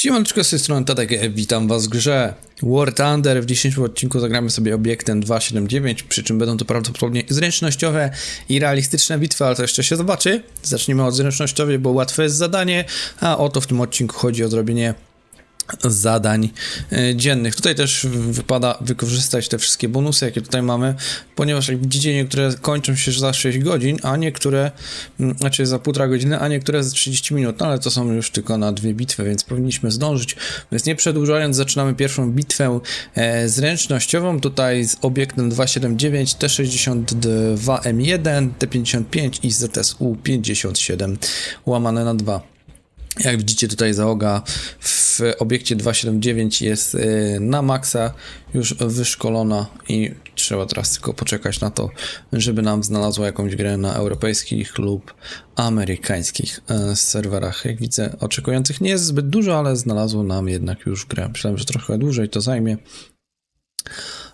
Siemaneczko, z tej strony Tatek, e, witam was w grze War Thunder. W dzisiejszym odcinku zagramy sobie obiektem 279, przy czym będą to prawdopodobnie zręcznościowe i realistyczne bitwy, ale to jeszcze się zobaczy. Zacznijmy od zręcznościowej, bo łatwe jest zadanie, a o to w tym odcinku chodzi o zrobienie zadań e, dziennych. Tutaj też wypada wykorzystać te wszystkie bonusy, jakie tutaj mamy, ponieważ jak widzicie, niektóre kończą się za 6 godzin, a niektóre, mm, znaczy za półtora godziny, a niektóre za 30 minut, no ale to są już tylko na dwie bitwy, więc powinniśmy zdążyć. Więc nie przedłużając, zaczynamy pierwszą bitwę e, zręcznościową, tutaj z obiektem 279, T62M1, T55 i ZSU 57 łamane na 2. Jak widzicie tutaj załoga w obiekcie 279 jest y, na maksa już wyszkolona i trzeba teraz tylko poczekać na to, żeby nam znalazła jakąś grę na europejskich lub amerykańskich y, serwerach. Jak widzę oczekujących nie jest zbyt dużo, ale znalazło nam jednak już grę. Myślałem, że trochę dłużej to zajmie,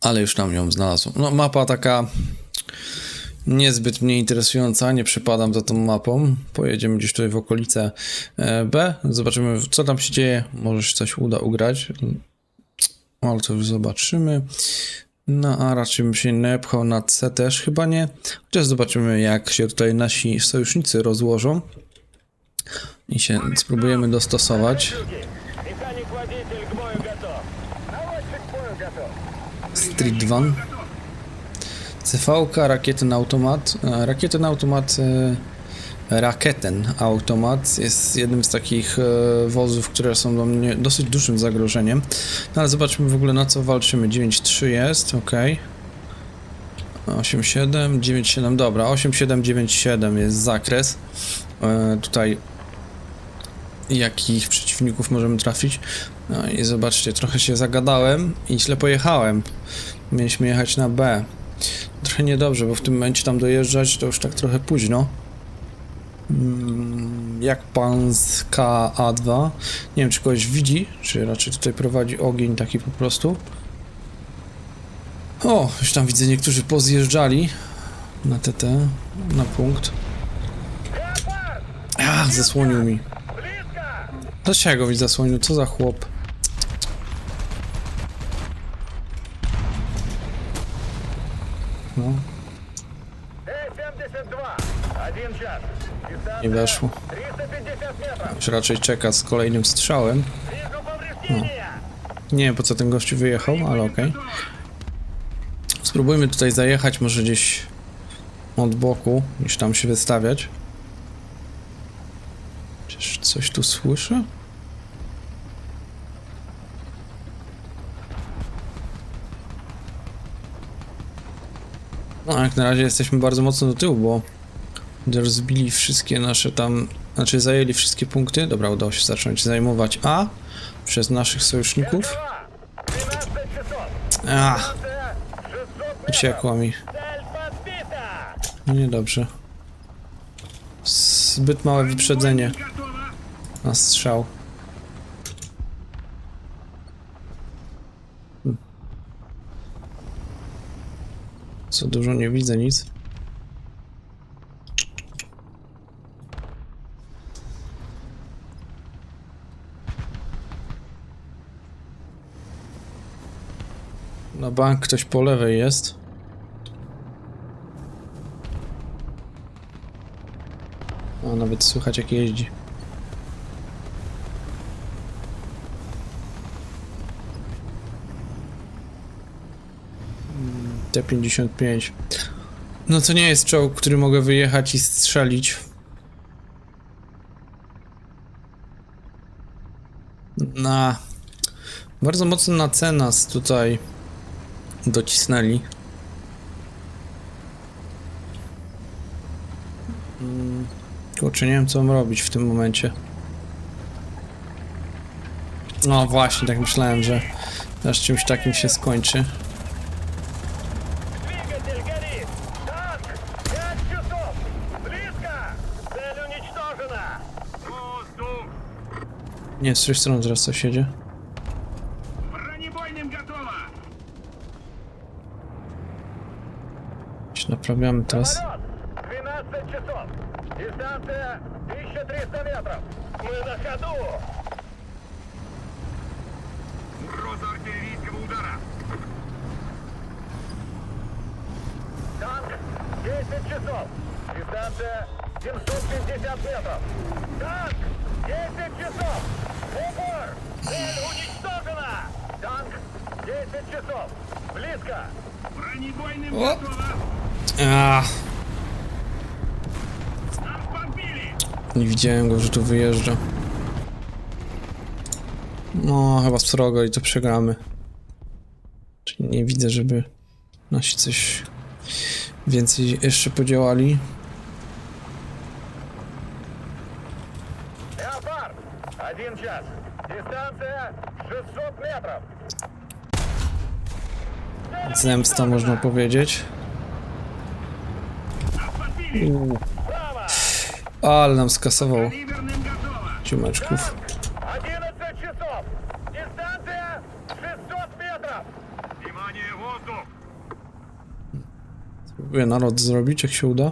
ale już nam ją znalazło. No mapa taka niezbyt mnie interesująca, nie przypadam za tą mapą. Pojedziemy gdzieś tutaj w okolice e, B, zobaczymy co tam się dzieje, może się coś uda ugrać, ale to już zobaczymy. No a raczej bym się nie pchał na C też chyba nie, chociaż zobaczymy jak się tutaj nasi sojusznicy rozłożą i się spróbujemy dostosować. Street Van. CV, rakieten automat. E, Rakieten automat. e, Raketen automat jest jednym z takich e, wozów, które są dla mnie dosyć dużym zagrożeniem. No ale zobaczmy w ogóle na co walczymy. 9.3 jest, ok. 8.7, 9.7, dobra. 8.7, 9.7 jest zakres. Tutaj jakich przeciwników możemy trafić. No i zobaczcie, trochę się zagadałem i źle pojechałem. Mieliśmy jechać na B trochę niedobrze, bo w tym momencie tam dojeżdżać to już tak trochę późno. Mm, jak pan z KA2? Nie wiem, czy kogoś widzi, czy raczej tutaj prowadzi ogień taki po prostu. O, już tam widzę, niektórzy pozjeżdżali na TT, na punkt. Ach, zasłonił mi. Dlaczego mi zasłonił? Co za chłop? no. Nie weszło. Już raczej czeka z kolejnym strzałem. No. Nie wiem po co ten gościu wyjechał, ale okej. Okay. Spróbujmy tutaj zajechać, może gdzieś od boku, niż tam się wystawiać. Czyż coś tu słyszę? No, jak na razie jesteśmy bardzo mocno do tyłu, bo rozbili wszystkie nasze tam, znaczy zajęli wszystkie punkty. Dobra, udało się zacząć zajmować A przez naszych sojuszników. Ach, uciekła mi. No niedobrze. Zbyt małe wyprzedzenie na strzał. Co dużo nie widzę nic. Na bank ktoś po lewej jest. O, nawet słychać jak jeździ. T55. No to nie jest czołg, który mogę wyjechać i strzelić. Na. Bardzo mocno na C nas tutaj docisnęli. Kurczę, nie wiem co mam robić w tym momencie. No właśnie, tak myślałem, że aż czymś takim się skończy. Nie, z tej strony zaraz coś jedzie. Бронебойным готово! Się naprawiamy teraz. Самолет! 12 часов! Дистанция 1300 метров! Мы на ходу! Угроза артиллерийского удара! Танк 10 часов! Дистанция 150 метров. Танк! 10 часов! Упор! Цель уничтожена! Танк! 10 часов! Близко! Бронебойным О! готово! A, Нас подбили! nie widziałem go, że tu wyjeżdża. No, chyba srogo i to przegramy. Czyli nie widzę, żeby nasi coś więcej jeszcze podziałali. Один час. Дистанция 600 метров. Zemsta można powiedzieć. Нас подбили! Право! Ale nam skasował Калиберным готово! ciumeczków. 11 часов. Дистанция 600 метров. Внимание, воздух! Spróbuję nalot zrobić, jak się uda.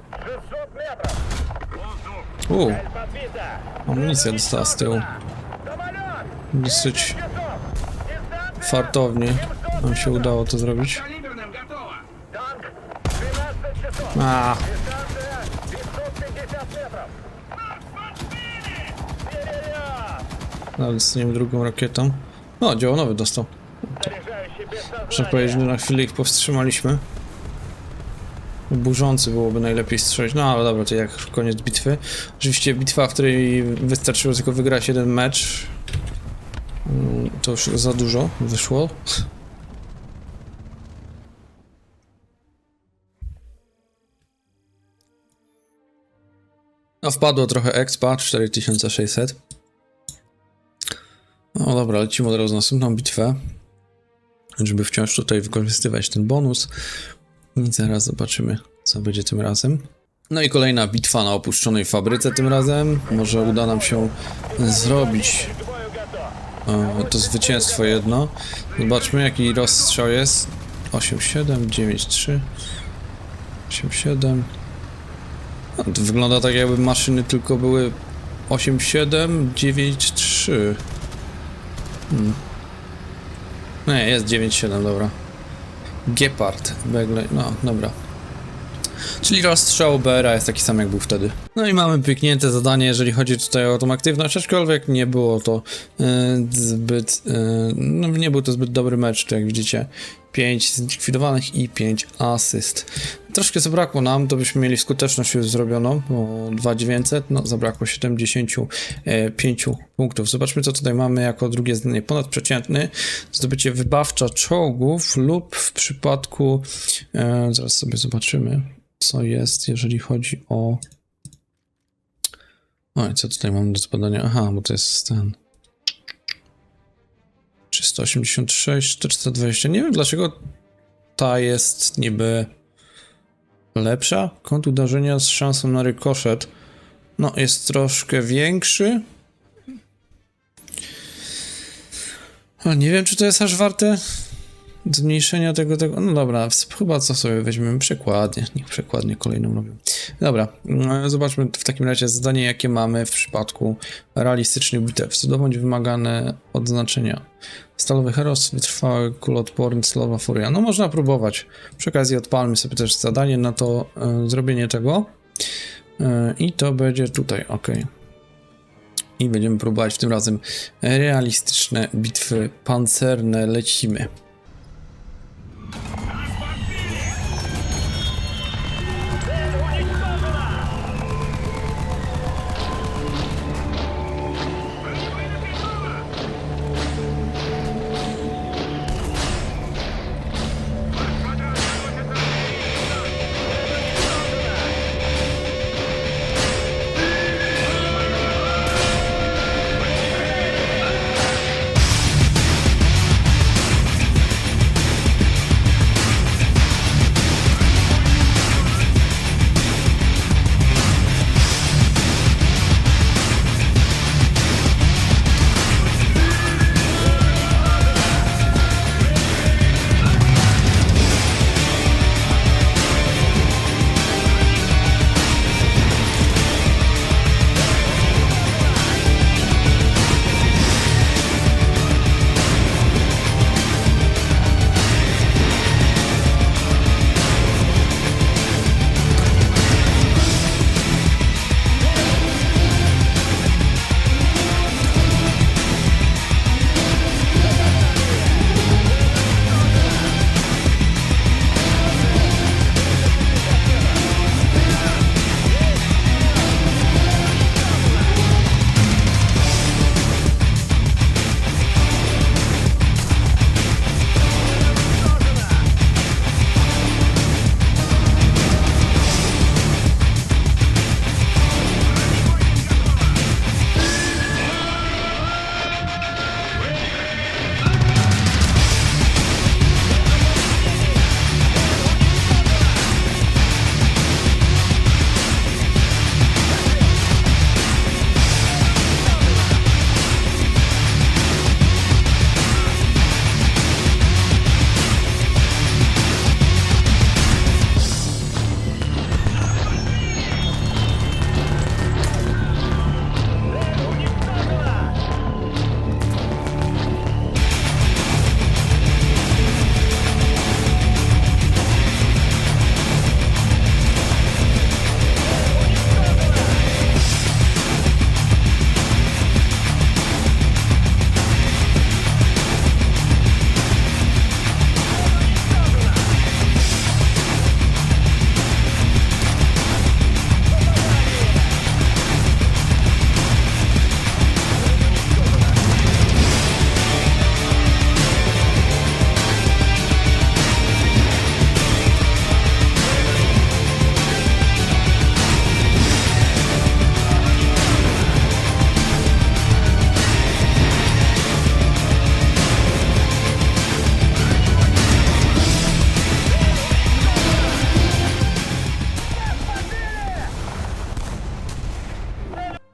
600 метров. Воздух! U, Цель подбита. amunicja dostała z tyłu. Самолет Dosyć 10 часов. Дистанция fartownie 700 nam się метров. udało to zrobić. Калиберным готово! Танк 12 часов. A, Дистанция 550 метров. Нас подбили! Перелет. nawet z nim drugą rakietą. O, działonowy dostał. Заряжающий без Muszę powiedzieć, że сознания. na chwilę ich powstrzymaliśmy. Burzący byłoby najlepiej strzelić, no ale dobra, to jak koniec bitwy. Oczywiście bitwa, w której wystarczyło tylko wygrać jeden mecz. Mm, To już za dużo wyszło. No wpadło trochę expa, 4600. No dobra, lecimy od razu na następną bitwę żeby wciąż tutaj wykorzystywać ten bonus. I zaraz zobaczymy, co będzie tym razem. No i kolejna bitwa na opuszczonej fabryce tym razem. Może uda nam się zrobić to zwycięstwo jedno. Zobaczmy jaki rozstrzał jest. 8,7, 8,7. No, to wygląda tak jakby maszyny tylko były 8793 Hmm. Nie, jest 9,7, dobra. Gepard, Begle, no dobra. Czyli rozstrzał BR jest taki sam jak był wtedy. No i mamy pyknięte zadanie, jeżeli chodzi tutaj o tą aktywność, aczkolwiek nie było to e, zbyt, e, no nie był to zbyt dobry mecz, jak widzicie. 5 zlikwidowanych i 5 asyst. Troszkę zabrakło nam, to byśmy mieli skuteczność już zrobioną, bo 2900, no zabrakło 75 punktów. Zobaczmy co tutaj mamy jako drugie zdanie. Ponadprzeciętny, zdobycie wybawcza czołgów lub w przypadku, e, zaraz sobie zobaczymy, co jest, jeżeli chodzi o... Oj, co tutaj mam do zbadania? Aha, bo to jest ten... 386, 420. Nie wiem dlaczego ta jest niby lepsza. Kąt uderzenia z szansą na rykoszet. No, jest troszkę większy. Ale nie wiem, czy to jest aż warte zmniejszenia tego, tego. No dobra, chyba co sobie weźmiemy przekładnie. Niech przekładnie kolejną robią. Dobra, no, zobaczmy w takim razie zadanie, jakie mamy w przypadku realistycznych bitew. Zdobądź wymagane odznaczenia. Stalowy heros, wytrwały, kuloodporny, stalowa furia. No można próbować. Przy okazji odpalmy sobie też zadanie na to e, zrobienie tego. E, I to będzie tutaj, ok. I będziemy próbować w tym razem realistyczne bitwy pancerne. Lecimy.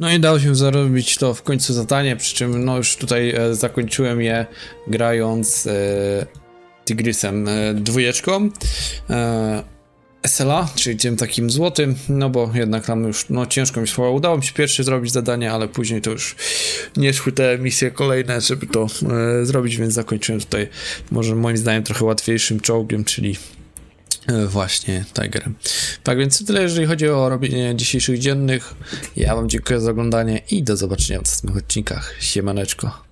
No i dało się zarobić to w końcu zadanie, przy czym no już tutaj e, zakończyłem je grając e, Tigrysem e, dwójeczką. E, SLA, czyli tym takim złotym, no bo jednak tam już no ciężko mi szło. Udało mi się pierwszy zrobić zadanie, ale później to już nie szły te misje kolejne, żeby to e, zrobić, więc zakończyłem tutaj może moim zdaniem trochę łatwiejszym czołgiem, czyli właśnie Tigerem. Tak więc tyle, jeżeli chodzi o robienie dzisiejszych dziennych. Ja wam dziękuję za oglądanie i do zobaczenia w następnych odcinkach. Siemaneczko.